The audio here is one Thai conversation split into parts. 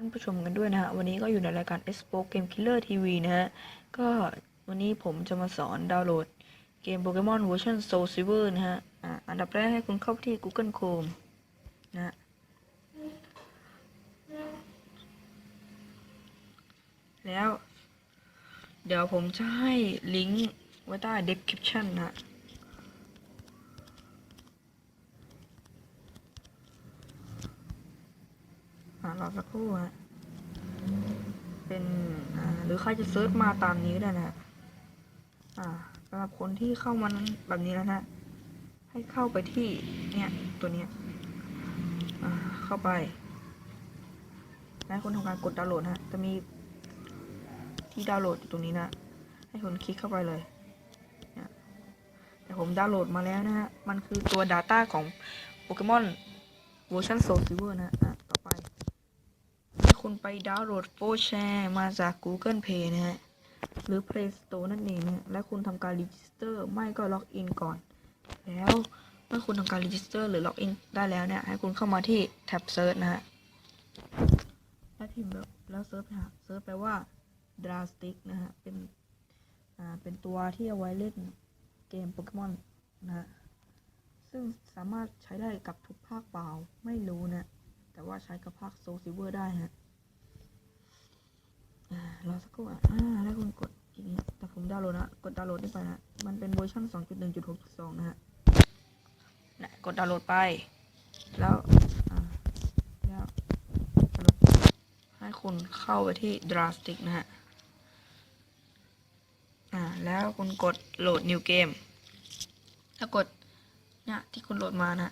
ท่านผู้ชมกันด้วยนะฮะวันนี้ก็อยู่ในรายการ e x p o Game Killer TV นะฮะก็วันนี้ผมจะมาสอนดาวน์โหลดเกมโปเกมอนเวอร์ชัน Soul Silver นะฮะอันดับแรกให้คุณเข้าที่ Google Chrome นะฮะแล้ว เดี๋ยวผมจะให้ลิงก์ไว้ใต้ description นะฮะ อ่า รอสักครู่ฮะเป็นหรือใครจะเซิร์ชมาตามนี้ก็ได้นะฮะอ่าสำหรับคนที่เข้ามานั้นแบบนี้แล้วนะให้เข้าไปที่เนี่ยตัวเนี้ยเข้าไปแล้คุณทำการกดดาวน์โหลดนะฮะจะมีที่ดาวน์โหลดอยู่ตรงนี้นะ ให้คุณคลิกเข้าไปเลยแต่ผมดาวน์โหลดมาแล้วนะฮะ มันคือตัว Data ของโปเกมอนเวอร์ชันโซลซิเวอร์นะอะ คุณไปดาวน์โหลดโฟแชร์มาจาก Google Play นะฮะ หรือ Play Store นั่นเองนะและคุณทำการรีจิสเตอร์ไม่ก็ล็อกอินก่อน แล้วเมื่อคุณทำการรีจิสเตอร์หรือล็อกอินได้แล้วเนี่ย ให้คุณเข้ามาที่แท็บเซิร์ชนะฮะ แล้วพิมพ์แล้วเซิร์ชนะฮะเซิร์ชแปลว่า Drastic นะฮะ เป็น อ่า เป็นตัวที่เอาไว้เล่นเกมโปเกมอนนะฮะ ซึ่งสามารถใช้ได้กับทุกภาคเปล่าไม่รู้นะแต่ว่าใช้กับภาคโซซิเวอร์ได้ฮะ รอสักครู่อะอ่าแล้วคุณกดทีนี้แต่ผมดาวน์โหลดนะ กดดาวน์โหลดนี่ไปนะ มันเป็นเวอร์ชัน2.1.6.2 นะฮะนะกดดาวน์โหลดไป แล้วอ่าแล้วให้คุณเข้าไปที่ Drastic นะฮะ อ่า แล้วคุณกดโหลด New Game ถ้ากดเนี่ยที่คุณโหลดมานะ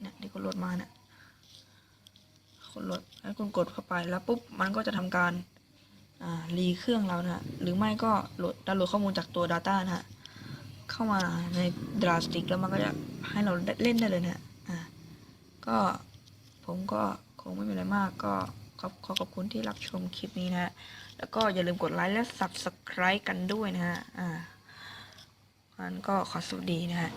เนี่ยที่คุณโหลดมานี่ย คุณโหลดแล้คุณกดเข้าไปแล้วปุ๊บมันก็จะทำการรีเครื่องเรานะฮะหรือไม่ก็โหลดดาวน์โหลดข้อมูลจากตัว Data นะฮะเข้ามาใน Drastic แล้วมันก็จะให้เราเล่นได้เลยนะฮะอ่าก็ผมก็คงไม่มีอะไรมากก็ขอบขอขอบคุณที่รับชมคลิปนี้นะฮะ แล้วก็อย่าลืมกดไลค์และ Subscribe กันด้วยนะฮะ อ่างั้นก็ขอสวัสดีนะฮะ